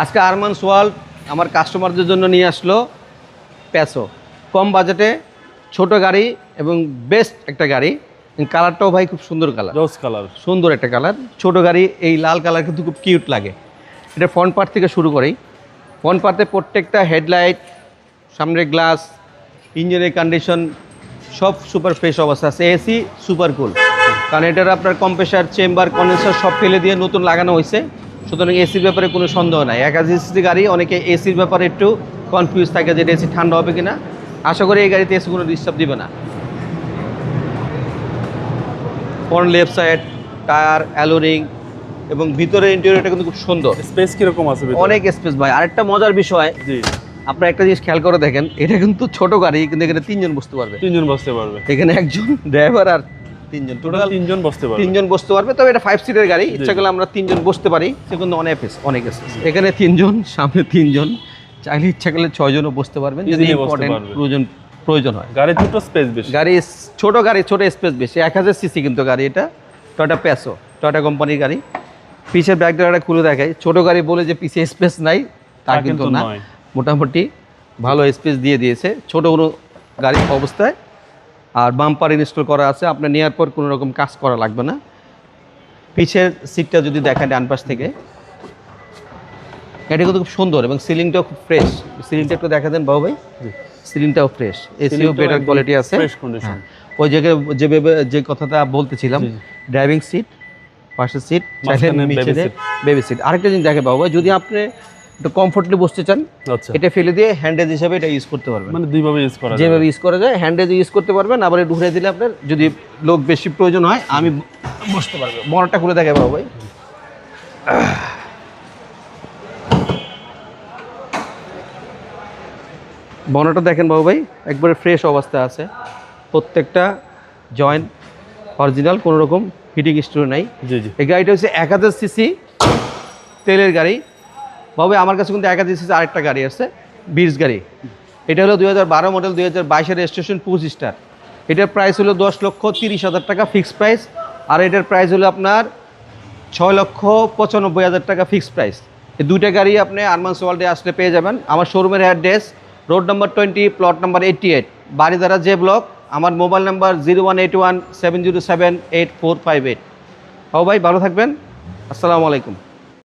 আজকে আরমান সোয়াল্ড আমার কাস্টমারদের জন্য নিয়ে আসলো প্যাসো কম বাজেটে ছোট গাড়ি এবং বেস্ট একটা গাড়ি। কালারটাও ভাই খুব সুন্দর কালার রোজ কালার সুন্দর একটা কালার ছোট গাড়ি এই লাল কালার কিন্তু খুব কিউট লাগে। এটা ফ্রন্ট পার্ট থেকে শুরু করেই ফ্রন্ট পার্টে প্রত্যেকটা হেডলাইট সামনের গ্লাস ইঞ্জিনের কন্ডিশন সব সুপার ফ্রেশ অবস্থা আছে। এসি সুপার কুল কারণ এটার আপনার কম্প্রেসার চেম্বার কন্ডেন্সার সব ফেলে দিয়ে নতুন লাগানো হয়েছে সুতরাং এসির ব্যাপারে কোনো সন্দেহ নাই। এক এসি গাড়ি অনেকে এসির ব্যাপারে একটু কনফিউজ থাকে যে এসি ঠান্ডা হবে কিনা। আশা করি এই গাড়িতে এসি কোনো ডিস্টার্ব দিবে না। Front left side tyre alloy ring এবং ভিতরে ইন্টেরিয়রটা কিন্তু খুব সুন্দর। স্পেস কীরকম আছে ভিতরে? অনেক স্পেস ভাই। আরেকটা মজার বিষয় জি। আপনার একটা জিনিস খেয়াল করে দেখেন এটা কিন্তু ছোট গাড়ি কিন্তু এখানে তিনজন বসতে পারবে। তিনজন বসতে পারবে। এখানে একজন ড্রাইভার আর তিনজন। টোটাল তিনজন বসতে পারবে। তিনজন বসতে পারবে তবে এটা ফাইভ সিটের গাড়ি। ইচ্ছা করলে আমরা তিনজন বসতে পারি। সে কিন্তু অনেক অনেক। এখানে তিনজন সামনে তিনজন। চাইলে ইচ্ছা করলে ছয়জনও বসতে পারবেন। যদি ইম্পর্টেন্ট প্রয়োজন প্রয়োজন হয়। গাড়ি দুটো স্পেস বেশি। গাড়ি ছোট গাড়ি ছোট স্পেস বেশি। এক হাজার সিসি কিন্তু গাড়ি এটা। টয়টা প্যাসো টয়টা কোম্পানির গাড়ি। পিছের ব্যাগ ডালাটা খুলে দেখায় ছোট গাড়ি বলে যে পিছে স্পেস নাই তা কিন্তু না। মোটামুটি ভালো স্পেস দিয়ে দিয়েছে। ছোট কোনো গাড়ির অবস্থায় আর বাম্পার ইনস্টল করা আছে আপনার নেওয়ার পর কোনো রকম কাজ করা লাগবে না পিছের সিটটা যদি দেখেন ডান পাশ থেকে এটা কিন্তু খুব সুন্দর এবং সিলিংটাও খুব ফ্রেশ সিলিংটা একটু দেখা দেন বাবু ভাই। সিলিংটাও ফ্রেশ এসিও বেটার কোয়ালিটি আছে। হ্যাঁ। ওই জায়গায় যেভাবে যে কথাটা বলতেছিলাম। ড্রাইভিং সিট পাশের সিট। বেবি সিট আরেকটা জিনিস দেখে বাবু ভাই যদি আপনি একটু কমফোর্টলি বসতে চান আচ্ছা। এটা ফেলে দিয়ে হ্যান্ডেজ হিসাবে এটা ইউজ করতে পারবেন। মানে দুইভাবে ইউজ করা যেভাবে ইউজ করা যায় হ্যান্ডেজ ইউজ করতে পারবেন আবার একটু ঘুরে দিলে আপনার যদি লোক বেশি প্রয়োজন হয় আমি বসতে পারব। বনটা খুলে দেখে বাবু ভাই। বনটা দেখেন বাবু ভাই একবারে ফ্রেশ অবস্থায় আছে। প্রত্যেকটা জয়েন্ট অরিজিনাল কোনো রকম হিটিং স্টোর নাই। জি জি। এই গাড়িটা হচ্ছে এক হাজার সিসি তেলের গাড়ি। বাবু আমার কাছে কিন্তু এক সিসি আরেকটা গাড়ি আছে বিশ গাড়ি। এটা হলো দুই হাজার বারো মডেল দুই হাজার বাইশের রেজিস্ট্রেশন পঁচিশ স্টার এটার প্রাইস হলো দশ লক্ষ তিরিশ হাজার টাকা ফিক্সড প্রাইস আর এটার প্রাইস হলো আপনার ছয় লক্ষ পঁচানব্বই হাজার টাকা ফিক্সড প্রাইস এই দুইটা গাড়ি আপনি আরমান সোয়াল্ডে আসলে পেয়ে যাবেন। আমার শোরুমের address road number twenty plot number eighty eight Baridhara J block আমার mobile number zero one eight one seven zero seven eight four five eight ভাই, ভালো থাকবেন। আসসালামু আলাইকুম।